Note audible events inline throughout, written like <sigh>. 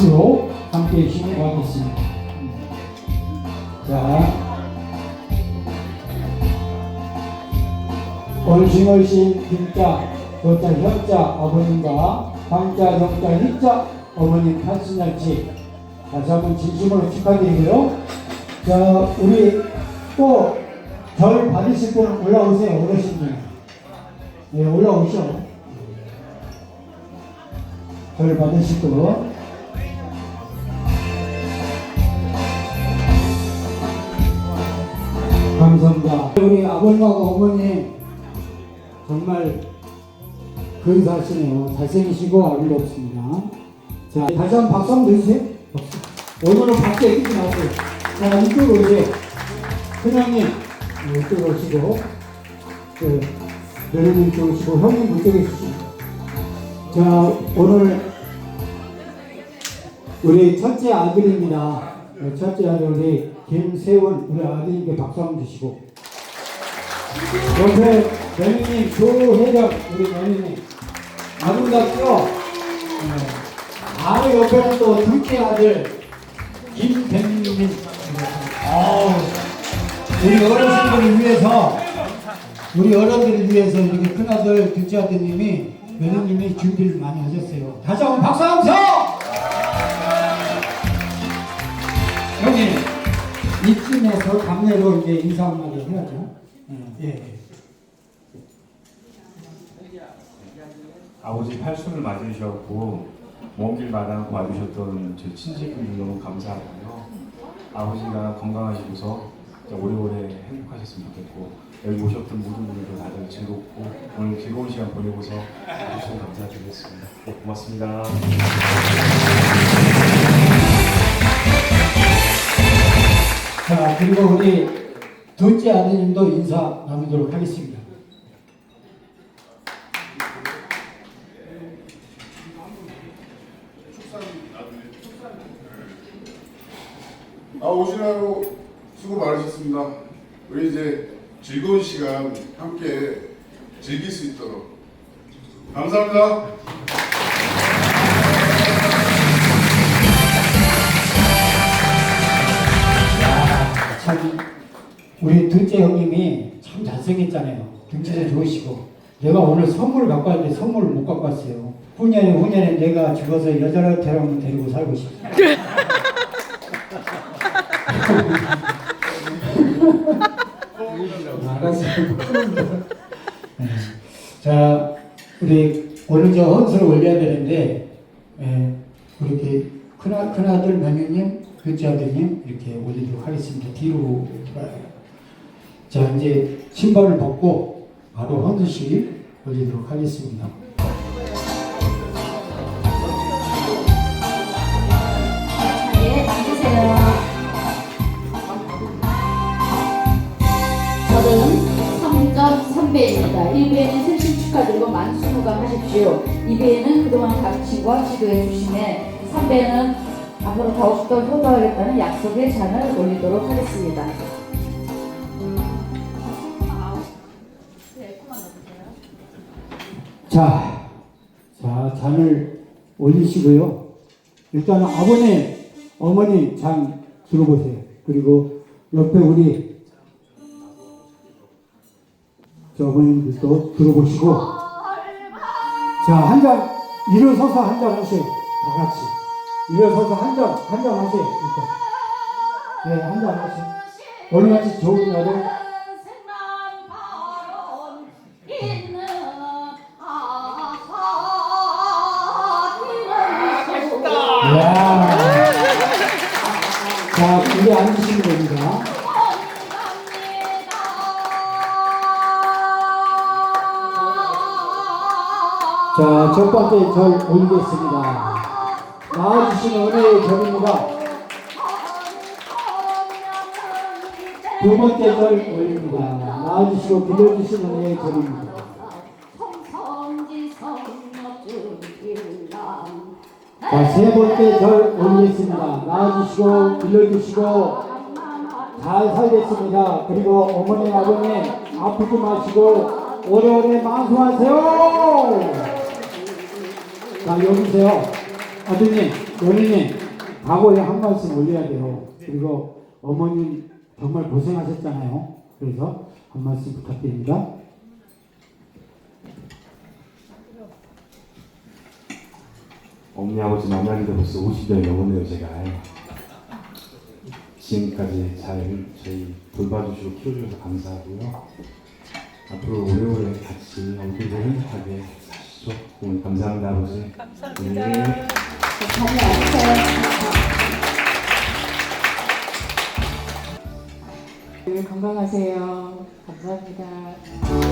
박수로 함께 해주시면 고맙겠습니다. 자, 얼씬얼씬 김자, 조자 현자 어머님과 방자 정자 희자 어머님 탄신잔치 다시 한번 진심으로 축하드리고요. 자, 우리 또 절 받으실 분 올라오세요, 어르신들. 네, 올라오셔. 절 받으실 분. 감사합니다. 우리 아버님하고 어머님 정말 근사하시네요. 잘생기시고 아름답습니다. 자, 다시 한 번 박수 한번 드리세요. 오늘은 밖에 끼지 마세요. 자, 이쪽으로 오세요. 큰형님, 네, 이쪽으로 오시고, 그, 며느님 이쪽으로 오시고, 형님 이쪽에 있으시고. 자, 오늘 우리 첫째 아들입니다. 네, 첫째 아들 우리 김세원 우리 아들님께 박수 한번 주시고 옆에 며느님 조혜정 우리 며느님 아름답죠? 네. 바로 옆에는 또 둘째 아들 김백민 아우 우리 어르신들을 위해서 우리 어른들을 위해서 이렇게 큰아들 둘째 아드님이 며느님이 준비를 많이 하셨어요 다시 한번 박수 한번 이쯤에서 감내로 이제 인사 한마디 해야죠 예, 예. 아버지 팔순을 맞으셨고 먼길 마다하고 와주셨던 저희 친지분들 너무 감사하고요. 아버지가 건강하시고서 오래오래 행복하셨으면 좋겠고 여기 오셨던 모든 분들도 다들 즐겁고 오늘 즐거운 시간 보내고서 와주셔서 감사드리겠습니다. 네, 고맙습니다. 자 그리고 우리 둘째 아드님도 인사 나누도록 하겠습니다 아 오시느라고 수고 많으셨습니다. 우리 이제 즐거운 시간 함께 즐길 수 있도록 감사합니다. 우리 둘째 형님이 참 잘생겼잖아요. 등치도 좋으시고 내가 오늘 선물을 갖고 왔는데 선물을 못 갖고 왔어요. 후년에 후년에 내가 죽어서 여자를 데리고 데리고 살고 싶어. 네. <laughs> 자, 우리 오늘 저 헌수를 올려야 되는데 예, 이렇게 큰아, 큰아들 며느님, 둘째 아들님 이렇게 올리도록 하겠습니다. 뒤로 돌아요. 자, 이제 신발을 벗고 바로 헌수식 올리도록 하겠습니다. 예, 앉으세요. 저는 3점 선배입니다. 1배에는 생신 축하드리고 만수무강 하십시오. 2배에는 그동안 가르치고 지도해 주심에 3배는 앞으로 더욱더 효도하겠다는 약속의 잔을 올리도록 하겠습니다. 자, 자, 잔을 올리시고요. 일단 아버님, 어머니 잔 들어보세요. 그리고 옆에 우리 저 어머님들도 들어보시고 자, 한 잔 일어서서 한 잔 하세요. 다 같이. 일어서서 한 잔, 한 잔 하세요. 일단. 네, 한 잔 하세요. 오늘같이 좋은 날에 자, 첫 번째 절 올리겠습니다. 나와주신 은혜의 절입니다. 두 번째 절 올립니다. 나와주시고 빌려주신 은혜의 절입니다. 자, 세 번째 절 올리겠습니다. 나와주시고 빌려주시고 잘 살겠습니다. 그리고 어머니, 아버님 아프지 마시고 오래오래 만수하세요. 자, 여기세요. 아드님, 연인님 과거에 한 말씀 올려야 돼요. 그리고 어머님 정말 고생하셨잖아요. 그래서 한 말씀 부탁드립니다. 어머니 아버지 만나게 돼 벌써 50년이 넘었네요 제가 지금까지 잘 저희 돌봐주시고 키워주셔서 감사하고요 앞으로 오래오래 같이 얼굴도 행복하게 사시죠 오늘 감사합니다 아버지 감사합니다 네. 늘 건강하세요. 감사합니다.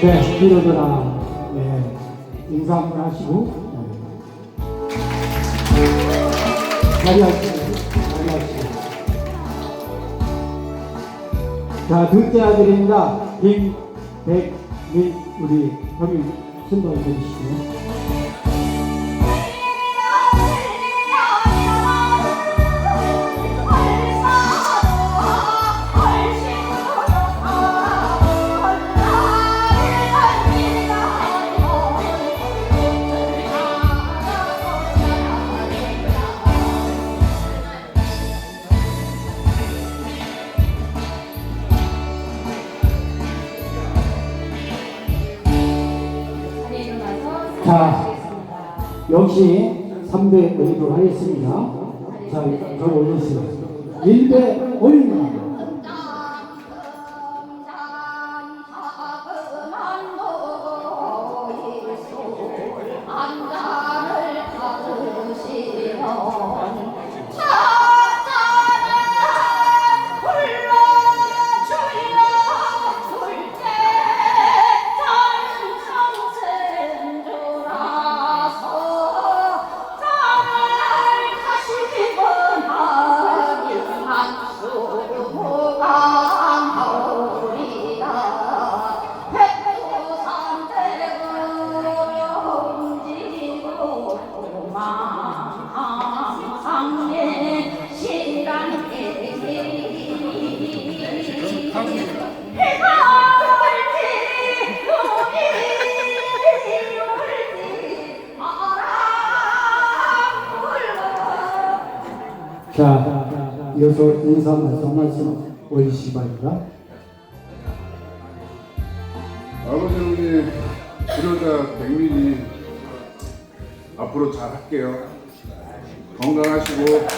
네, 뒤로더라. 네, 인사 한번 하시고. 네. 자리 하시고. 자, 둘째 아들입니다. 김백민, 우리 형님 순번 해 주시고요. 역시 3대 올리도록 하겠습니다. 자, 저 올리세요. 1대 올립니다. 이어서 인사 말씀 말씀 올리시기 바랍니다. 아버지 우리 불효자 백민이 앞으로 잘 할게요. 건강하시고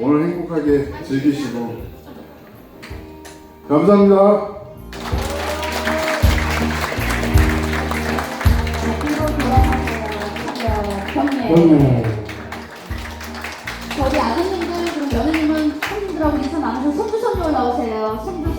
오늘 행복하게 즐기시고 감사합니다. 뒤 나오세요.